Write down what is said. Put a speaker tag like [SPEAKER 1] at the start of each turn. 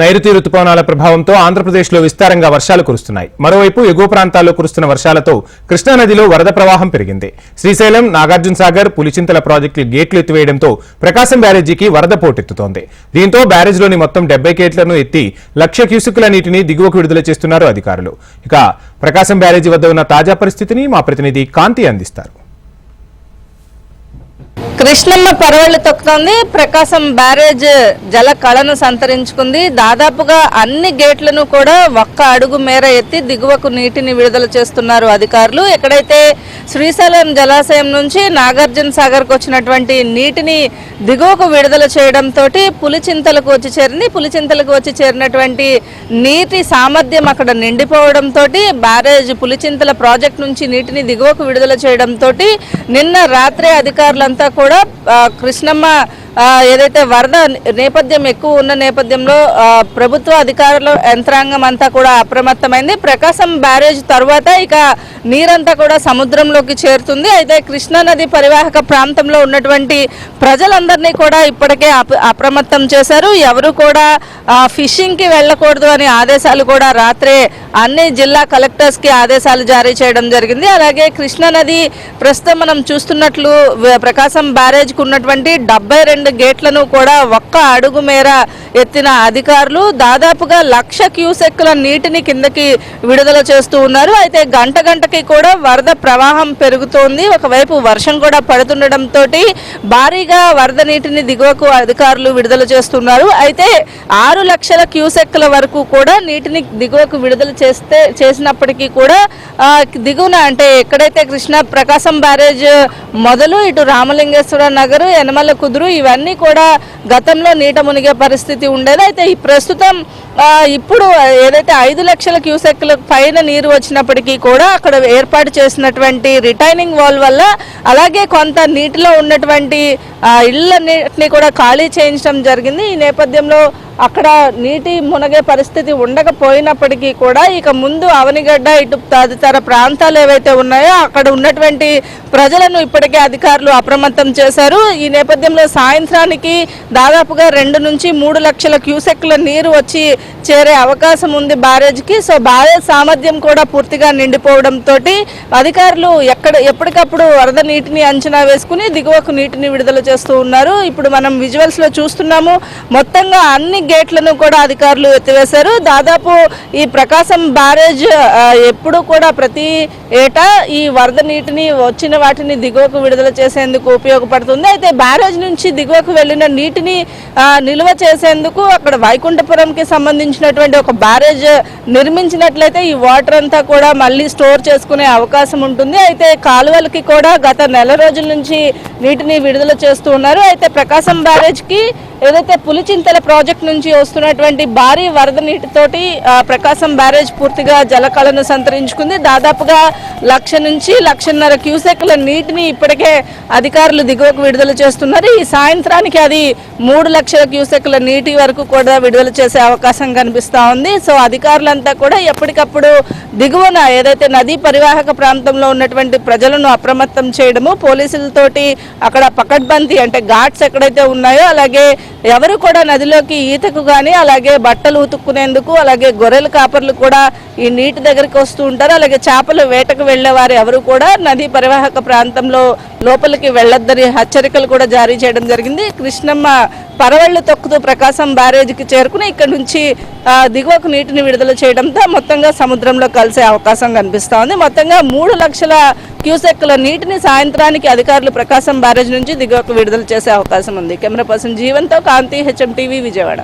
[SPEAKER 1] నైరుతి రుతుపవనాల ప్రభావంతో ఆంధ్రప్రదేశ్లో విస్తారంగా వర్షాలు కురుస్తున్నాయి. మరోవైపు ఎగువ ప్రాంతాల్లో కురుస్తున్న వర్షాలతో కృష్ణానదిలో వరద ప్రవాహం పెరిగింది. శ్రీశైలం నాగార్జున సాగర్ పులిచింతల ప్రాజెక్టులు గేట్లు ఎత్తివేయడంతో ప్రకాశం బ్యారేజీకి వరద పోటెత్తుతోంది. దీంతో బ్యారేజ్లోని మొత్తం డెబ్బై గేట్లను ఎత్తి లక్ష క్యూసెక్కుల నీటిని దిగువకు విడుదల చేస్తున్నారు అధికారులు. ఇక ప్రకాశం బ్యారేజీ వద్ద ఉన్న తాజా పరిస్థితిని మా ప్రతినిధి కాంతి అందిస్తారు.
[SPEAKER 2] కృష్ణమ్మ పరవళ్ళు తొక్కుతోంది. ప్రకాశం బ్యారేజ్ జల కళను సంతరించుకుంది. దాదాపుగా అన్ని గేట్లను కూడా ఒక్క అడుగు మేర ఎత్తి దిగువకు నీటిని విడుదల చేస్తున్నారు అధికారులు. ఎక్కడైతే శ్రీశైలం జలాశయం నుంచి నాగార్జున సాగర్కు వచ్చినటువంటి నీటిని దిగువకు విడుదల చేయడంతో పులిచింతలకు వచ్చి చేరింది. పులిచింతలకు వచ్చి చేరినటువంటి నీటి సామర్థ్యం అక్కడ నిండిపోవడంతో బ్యారేజ్ పులిచింతల ప్రాజెక్ట్ నుంచి నీటిని దిగువకు విడుదల చేయడంతో నిన్న రాత్రి అధికారులంతా కూడా కూడా కృష్ణమ్మ ఏదైతే వరద నేపథ్యం ఎక్కువ ఉన్న నేపథ్యంలో ప్రభుత్వ అధికారుల యంత్రాంగం అంతా కూడా అప్రమత్తమైంది. ప్రకాశం బ్యారేజ్ తర్వాత ఇక నీరంతా కూడా సముద్రంలోకి చేరుతుంది. అయితే కృష్ణా నది పరివాహక ప్రాంతంలో ఉన్నటువంటి ప్రజలందరినీ కూడా ఇప్పటికే అప- అప్రమత్తం చేశారు. ఎవరు కూడా ఫిషింగ్కి వెళ్ళకూడదు అనే ఆదేశాలు కూడా రాత్రే అన్ని జిల్లా కలెక్టర్స్కి ఆదేశాలు జారీ చేయడం జరిగింది. అలాగే కృష్ణానది ప్రస్తుతం మనం చూస్తున్నట్లు ప్రకాశం బ్యారేజ్కు ఉన్నటువంటి డెబ్బై రెండు గేట్లను కూడా ఒక్క అడుగు మేర ఎత్తిన అధికారులు దాదాపుగా లక్ష క్యూసెక్కుల నీటిని కిందకి విడుదల చేస్తూ ఉన్నారు. అయితే గంట గంటకి కూడా వరద ప్రవాహం పెరుగుతోంది. ఒకవైపు వర్షం కూడా పడుతుండటంతో భారీగా వరద నీటిని దిగువకు అధికారులు విడుదల చేస్తున్నారు. అయితే ఆరు లక్షల క్యూసెక్కుల వరకు కూడా నీటిని దిగువకు విడుదల చేస్తే చేసినప్పటికీ కూడా దిగువన అంటే ఎక్కడైతే కృష్ణ ప్రకాశం బ్యారేజ్ మొదలు ఇటు రామలింగేశ్వర నగర్ యనమల కుదురు ఇవన్నీ కూడా గతంలో నీట మునిగే పరిస్థితి ఉండేది. అయితే ఈ ప్రస్తుతం ఇప్పుడు ఏదైతే ఐదు లక్షల క్యూసెక్ల పైన నీరు వచ్చినప్పటికీ కూడా అక్కడ ఏర్పాటు చేసినటువంటి రిటైనింగ్ వాల్ వల్ల అలాగే కొంత నీటిలో ఉన్నటువంటి ఆ, ఇళ్ళన్నిటిని కూడా ఖాళీ చేయించడం జరిగింది. ఈ నేపథ్యంలో అక్కడ నీటి మునగే పరిస్థితి ఉండకపోయినప్పటికీ కూడా ఇక ముందు అవనిగడ్డ ఇటు తదితర ప్రాంతాలు ఏవైతే ఉన్నాయో అక్కడ ఉన్నటువంటి ప్రజలను ఇప్పటికే అధికారులు అప్రమత్తం చేశారు. ఈ నేపథ్యంలో సాయంత్రానికి దాదాపుగా రెండు నుంచి మూడు లక్షల క్యూసెక్ల నీరు వచ్చి చేరే అవకాశం ఉంది బ్యారేజ్కి. సో బ్యారేజ్ సామర్థ్యం కూడా పూర్తిగా నిండిపోవడంతో అధికారులు ఎక్కడ ఎప్పటికప్పుడు వరద నీటిని అంచనా వేసుకుని దిగువకు నీటిని విడుదల చేస్తూ ఉన్నారు. ఇప్పుడు మనం విజువల్స్లో చూస్తున్నాము మొత్తంగా అన్ని గేట్లను కూడా అధికారులు ఎత్తివేశారు. దాదాపు ఈ ప్రకాశం బ్యారేజ్ ఎప్పుడు కూడా ప్రతి ఏటా ఈ వరద నీటిని వచ్చిన వాటిని దిగువకు విడుదల చేసేందుకు ఉపయోగపడుతుంది. అయితే బ్యారేజ్ నుంచి దిగువకు వెళ్ళిన నీటిని నిల్వ చేసేందుకు అక్కడ వైకుంఠపురంకి సంబంధించినటువంటి ఒక బ్యారేజ్ నిర్మించినట్లయితే ఈ వాటర్ అంతా కూడా మళ్ళీ స్టోర్ చేసుకునే అవకాశం ఉంటుంది. అయితే కాలువలకి కూడా గత నెల రోజుల నుంచి నీటిని విడుదల చేస్తూ ఉన్నారు. అయితే ప్రకాశం బ్యారేజ్కి ఏదైతే పులిచింతల ప్రాజెక్ట్ నుంచి వస్తున్నటువంటి భారీ వరద నీటితోటి ప్రకాశం బ్యారేజ్ పూర్తిగా జలకళను సంతరించుకుంది. దాదాపుగా లక్ష నుంచి లక్షన్నర క్యూసెక్ల నీటిని ఇప్పటికే అధికారులు దిగువకు విడుదల చేస్తున్నారు. ఈ సాయంత్రానికి అది మూడు లక్షల క్యూసెక్ల నీటి వరకు కూడా విడుదల చేసే అవకాశం కనిపిస్తూ ఉంది. సో అధికారులంతా కూడా ఎప్పటికప్పుడు దిగువన ఏదైతే నదీ పరివాహక ప్రాంతంలో ఉన్నటువంటి ప్రజలను అప్రమత్తం చేయడము పోలీసులతోటి అక్కడ పకడ్బందీ అంటే ఘాట్స్ ఎక్కడైతే ఉన్నాయో అలాగే ఎవరు కూడా నదిలోకి ఈతకు కానీ అలాగే బట్టలు ఉతుక్కునేందుకు అలాగే గొర్రెల కాపర్లు కూడా ఈ నీటి దగ్గరికి వస్తూ ఉంటారు. అలాగే చేపలు వేటకు వెళ్ళేవారు ఎవరు కూడా నదీ పరివాహక ప్రాంతంలో లోపలికి వెళ్ళొద్దని హెచ్చరికలు కూడా జారీ చేయడం జరిగింది. కృష్ణమ్మ పరవళ్ళు తొక్కుతూ ప్రకాశం బ్యారేజ్కి చేరుకుని ఇక్కడ నుంచి దిగువకు నీటిని విడుదల చేయడంతో మొత్తంగా సముద్రంలో కలిసే అవకాశం కనిపిస్తోంది. మొత్తంగా మూడు లక్షల క్యూసెక్ల నీటిని సాయంత్రానికి అధికారులు ప్రకాశం బ్యారేజ్ నుంచి దిగువకు విడుదల చేసే అవకాశం ఉంది. కెమెరా పర్సన్ జీవంతో కాంతి హెచ్ఎం టీవీ విజయవాడ